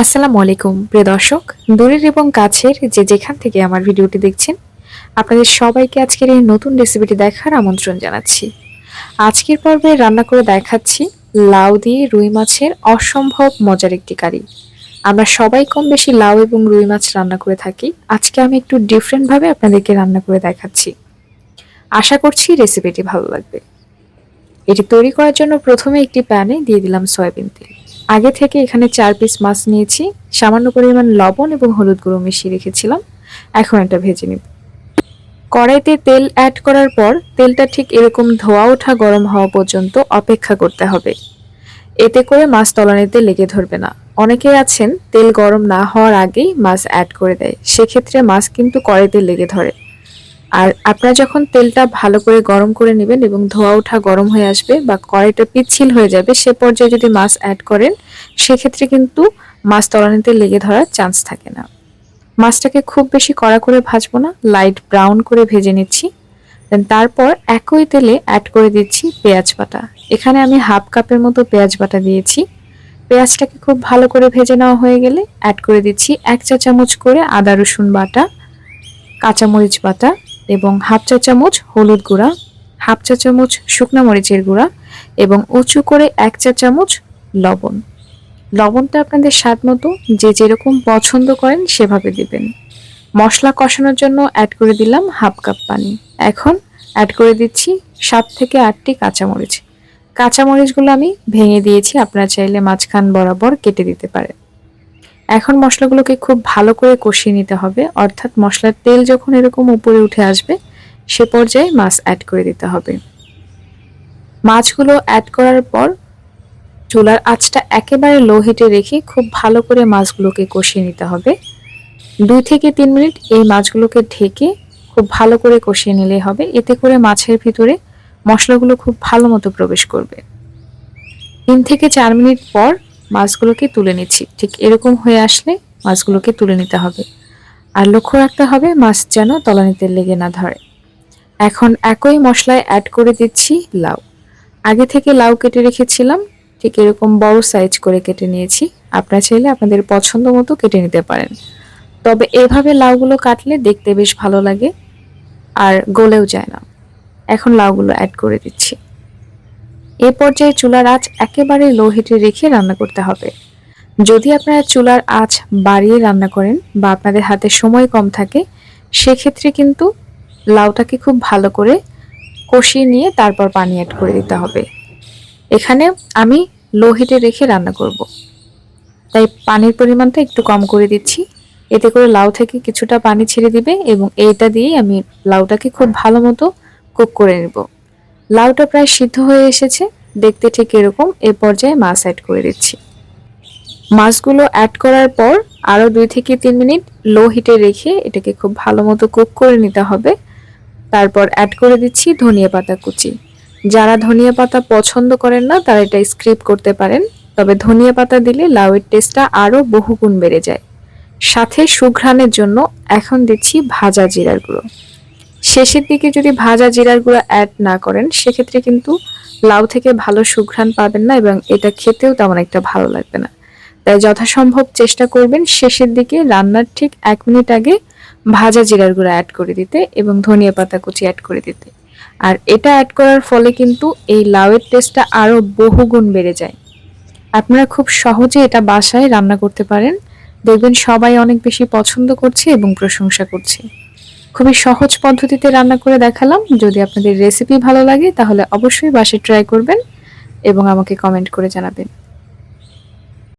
আসসালামু আলাইকুম, প্রিয় দর্শক। দূরের এবং কাছের যে যেখান থেকে আমার ভিডিওটি দেখছেন, আপনাদের সবাইকে আজকের এই নতুন রেসিপিটি দেখার আমন্ত্রণ জানাচ্ছি। আজকের পর্বে রান্না করে দেখাচ্ছি লাউ দিয়ে রুই মাছের অসম্ভব মজার একটি কারি। আমরা সবাই কম বেশি লাউ এবং রুই মাছ রান্না করে থাকি। আজকে আমি একটু ডিফারেন্টভাবে আপনাদেরকে রান্না করে দেখাচ্ছি। আশা করছি রেসিপিটি ভালো লাগবে। এটি তৈরি করার জন্য প্রথমে একটি প্যানে দিয়ে দিলাম সয়াবিন তেল। আগে থেকে এখানে চার পিস মাছ নিয়েছি। সামান্য পরিমাণ লবণ এবং হলুদ গুঁড়ো মিশিয়ে রেখেছিলাম। এখন এটা ভেজে নিব। কড়াইতে তেল অ্যাড করার পর তেলটা ঠিক এরকম ধোয়া ওঠা গরম হওয়া পর্যন্ত অপেক্ষা করতে হবে। এতে করে মাছ তলানিতে লেগে ধরবে না। অনেকেই আছেন তেল গরম না হওয়ার আগেই মাছ অ্যাড করে দেয়। সেক্ষেত্রে মাছ কিন্তু কড়াইতে লেগে ধরে। আর আপনারা যখন তেলটা ভালো করে গরম করে নেবেন এবং ধোয়া ওঠা গরম হয়ে আসবে বা কড়াইটা পিচ্ছিল হয়ে যাবে, সে পর্যায়ে যদি মাছ অ্যাড করেন, সেক্ষেত্রে কিন্তু মাছ তলানিতে লেগে ধরার চান্স থাকে না। মাছটাকে খুব বেশি কড়া করে ভাজবো না লাইট ব্রাউন করে ভেজে নিচ্ছি। দেন তারপর একই তেলে অ্যাড করে দিচ্ছি পেঁয়াজ বাটা। এখানে আমি হাফ কাপের মতো পেঁয়াজ বাটা দিয়েছি। পেঁয়াজটাকে খুব ভালো করে ভেজে নেওয়া হয়ে গেলে অ্যাড করে দিচ্ছি এক চা চামচ করে আদা রসুন বাটা, কাঁচামরিচ বাটা এবং হাফ চা চামচ হলুদ গুঁড়া, হাফ চা চামচ শুকনো মরিচের গুঁড়া এবং উঁচু করে এক চা চামচ লবণ। লবণটা আপনাদের স্বাদ মতো যে যেরকম পছন্দ করেন সেভাবে দেবেন। মশলা কষানোর জন্য অ্যাড করে দিলাম হাফ কাপ পানি। এখন অ্যাড করে দিচ্ছি সাত থেকে আটটি কাঁচামরিচ। কাঁচামরিচগুলো আমি ভেঙে দিয়েছি, আপনারা চাইলে মাঝখান বরাবর কেটে দিতে পারেন। এখন মশলাগুলোকে খুব ভালো করে কষিয়ে নিতে হবে। অর্থাৎ মশলার তেল যখন এরকম উপরে উঠে আসবে, সে পর্যায়ে মাছ অ্যাড করে দিতে হবে। মাছগুলো অ্যাড করার পর চুলার আঁচটা একেবারে লো হিটে রেখে খুব ভালো করে মাছগুলোকে কষিয়ে নিতে হবে। দুই থেকে তিন মিনিট এই মাছগুলোকে ঢেকে খুব ভালো করে কষিয়ে নিলেই হবে। এতে করে মাছের ভিতরে মশলাগুলো খুব ভালো মতো প্রবেশ করবে। তিন থেকে চার মিনিট পর মাছগুলোকে তুলে নিচ্ছি। ঠিক এরকম হয়ে আসলে মাছগুলোকে তুলে নিতে হবে। আর লক্ষ্য রাখতে হবে মাছ যেন তলানিতে লেগে না ধরে। এখন একই মশলায় অ্যাড করে দিচ্ছি লাউ। আগে থেকে লাউ কেটে রেখেছিলাম। ঠিক এরকম বড় সাইজ করে কেটে নিয়েছি। আপনারা চাইলে আপনাদের পছন্দ মতো কেটে নিতে পারেন। তবে এভাবে লাউগুলো কাটলে দেখতে বেশ ভালো লাগে। আর গলেও যায় না। এখন লাউগুলো অ্যাড করে দিচ্ছি। এ পর্যায়ে চুলার আঁচ একেবারে লো হিটে রেখে রান্না করতে হবে। যদি আপনারা চুলার আঁচ বাড়িয়ে রান্না করেন বা আপনাদের হাতে সময় কম থাকে, সেক্ষেত্রে কিন্তু লাউটাকে খুব ভালো করে কষিয়ে নিয়ে তারপর পানি অ্যাড করে দিতে হবে। এখানে আমি লো হিটে রেখে রান্না করব। তাই পানির পরিমাণটা একটু কম করে দিচ্ছি। এতে করে লাউ থেকে কিছুটা পানি ছেড়ে দিবে এবং এইটা দিয়েই আমি লাউটাকে খুব ভালো মতো কুক করে নেব। লাউটা প্রায় সিদ্ধ হয়ে এসেছে। দেখতে ঠিক এরকম। এ পর্যায়ে মাছ অ্যাড করে দিচ্ছি। মাছগুলো অ্যাড করার পর আরও দুই থেকে তিন মিনিট লো হিটে রেখে এটাকে খুব ভালো মতো কুক করে নিতে হবে। তারপর অ্যাড করে দিচ্ছি ধনিয়া পাতা কুচি। যারা ধনিয়া পাতা পছন্দ করেন না, তারা এটা স্ক্রিপ করতে পারেন। তবে ধনিয়া পাতা দিলে লাউয়ের টেস্টটা আরও বহুগুণ বেড়ে যায়। সাথে সুঘ্রাণের জন্য এখন দিচ্ছি ভাজা জিরার গুঁড়ো। শেষের দিকে যদি ভাজা জিরার গুঁড়া অ্যাড না করেন, সেক্ষেত্রে কিন্তু লাউ থেকে ভালো সুঘ্রাণ পাবেন না এবং এটা খেতেও তেমন একটা ভালো লাগবে না। তাই যথাসম্ভব চেষ্টা করবেন শেষের দিকে রান্নার ঠিক এক মিনিট আগে ভাজা জিরার গুঁড়া অ্যাড করে দিতে এবং ধনিয়া পাতা কুচি অ্যাড করে দিতে। আর এটা অ্যাড করার ফলে কিন্তু এই লাউয়ের টেস্টটা আরও বহুগুণ বেড়ে যায়। আপনারা খুব সহজে এটা বাসায় রান্না করতে পারেন। দেখবেন সবাই অনেক বেশি পছন্দ করছে এবং প্রশংসা করছে। খুবই সহজ পদ্ধতিতে রান্না করে দেখালাম। যদি আপনাদের রেসিপি ভালো লাগে, তাহলে অবশ্যই বাসে ট্রাই করবেন এবং আমাকে কমেন্ট করে জানাবেন।